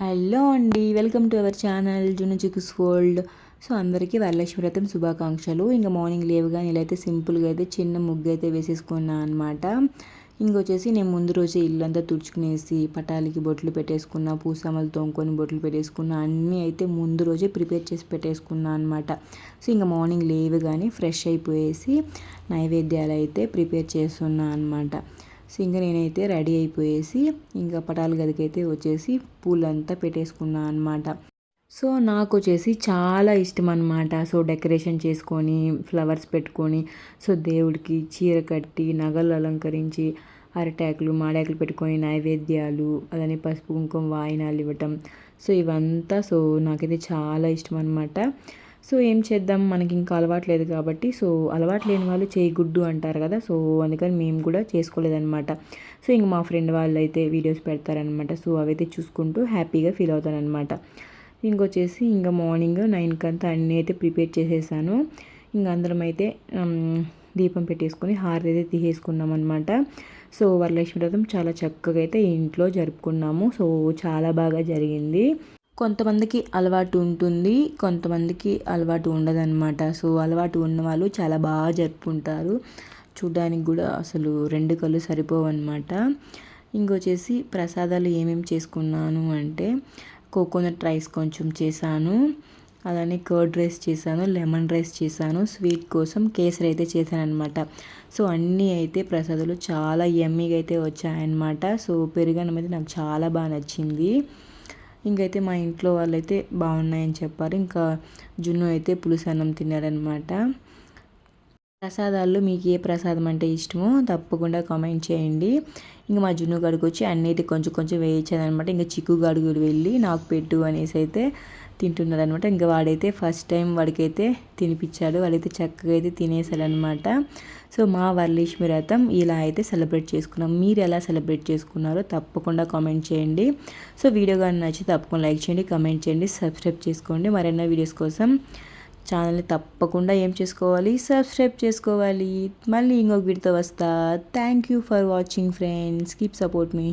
Hello అండి welcome to our channel జును chicks world. So అందరికీ వరలక్ష్మి వ్రతం శుభాకాంక్షలు. ఇంకా మార్నింగ్ లేవగానే ఇలా అయితే సింపుల్గా అయితే చిన్న ముగ్గు అయితే వేసేసుకున్నా అనమాట ఇంకొచ్చేసి నేను ముందు రోజే ఇల్లంతా తుడుచుకునేసి పటాలకి బొట్లు పెట్టేసుకున్న పూసామలు తోముకొని బొట్లు పెట్టేసుకున్న అన్నీ అయితే ముందు రోజే ప్రిపేర్ చేసి పెట్టేసుకున్నా అనమాట సో ఇంకా మార్నింగ్ లేవగానే ఫ్రెష్ అయిపోయేసి నైవేద్యాలు అయితే ప్రిపేర్ చేస్తున్నా అనమాట సో ఇంకా నేనైతే రెడీ అయిపోయేసి ఇంకా పటాల గదికైతే వచ్చేసి పూలంతా పెట్టేసుకున్నాను అనమాట సో నాకు వచ్చేసి చాలా ఇష్టం అనమాట సో డెకరేషన్ చేసుకొని ఫ్లవర్స్ పెట్టుకొని సో దేవుడికి చీర కట్టి నగలు అలంకరించి అరటాకులు మాడాకులు పెట్టుకొని నైవేద్యాలు అలానే పసుపు కుంకుమ వాయినాలు ఇవ్వటం. సో ఇవంతా సో నాకైతే చాలా ఇష్టం అనమాట సో ఏం చేద్దాం? మనకి ఇంకా అలవాటు లేదు కాబట్టి. సో అలవాటు లేని వాళ్ళు చేయి గుడ్డు అంటారు కదా. సో అందుకని మేము కూడా చేసుకోలేదన్నమాట. సో ఇంక మా ఫ్రెండ్ వాళ్ళు అయితే వీడియోస్ పెడతారనమాట సో అవైతే చూసుకుంటూ హ్యాపీగా ఫీల్ అవుతానమాట ఇంకొచ్చేసి ఇంకా మార్నింగ్ నైన్కి అంతా అన్నీ అయితే ప్రిపేర్ చేసేసాను. ఇంకా అందరం అయితే దీపం పెట్టేసుకొని హారతి అయితే తీసేసుకున్నాం అనమాట సో వరలక్ష్మి వ్రతం చాలా చక్కగా అయితే ఇంట్లో జరుపుకున్నాము. సో చాలా బాగా జరిగింది. కొంతమందికి అలవాటు ఉంటుంది కొంతమందికి అలవాటు ఉండదన్నమాట. సో అలవాటు ఉన్న వాళ్ళు చాలా బాగా జరుపుకుంటారు. చూడ్డానికి కూడా అసలు రెండు కళ్ళు సరిపోవన్నమాట. ఇంకొచ్చేసి ప్రసాదాలు ఏమేమి చేసుకున్నాను అంటే కోకోనట్ రైస్ కొంచెం చేశాను. అలానే కర్డ్ రైస్ చేశాను లెమన్ రైస్ చేశాను స్వీట్ కోసం కేసరి అయితే చేశాను అనమాట సో అన్నీ అయితే ప్రసాదాలు చాలా ఎమ్మీగా అయితే వచ్చాయన్నమాట. సో పెరుగన్నం అయితే నాకు చాలా బాగా నచ్చింది. ఇంకైతే మా ఇంట్లో వాళ్ళైతే బాగున్నాయని చెప్పారు. ఇంకా జున్ను అయితే పులుసు అన్నం తిన్నారనమాట ప్రసాదాల్లో మీకు ఏ ప్రసాదం అంటే ఇష్టమో తప్పకుండా కామెంట్ చేయండి. ఇంకా మా జున్ను గడుకు వచ్చి అన్నీ అయితే కొంచెం కొంచెం వేయించాదనమాట. ఇంకా చిక్కు గడుగులు వెళ్ళి నాకు పెట్టు అనేసి అయితే తింటున్నాడు అనమాట ఇంకా వాడైతే ఫస్ట్ టైం వాడికైతే తినిపించాడు వాడైతే చక్కగా అయితే తినేసాడనమాట. సో మా వరలక్ష్మి వ్రతం ఇలా అయితే సెలబ్రేట్ చేసుకున్నాం. మీరు ఎలా సెలబ్రేట్ చేసుకున్నారో తప్పకుండా కామెంట్ చేయండి. సో వీడియో కానీ నచ్చి తప్పకుండా లైక్ చేయండి కామెంట్ చేయండి సబ్స్క్రైబ్ చేసుకోండి. మరెన్నో వీడియోస్ కోసం ఛానల్ని తప్పకుండా ఏం చేసుకోవాలి? సబ్స్క్రైబ్ చేసుకోవాలి. మళ్ళీ ఇంకొక వీడితో వస్తా. Thank you for watching friends keep support me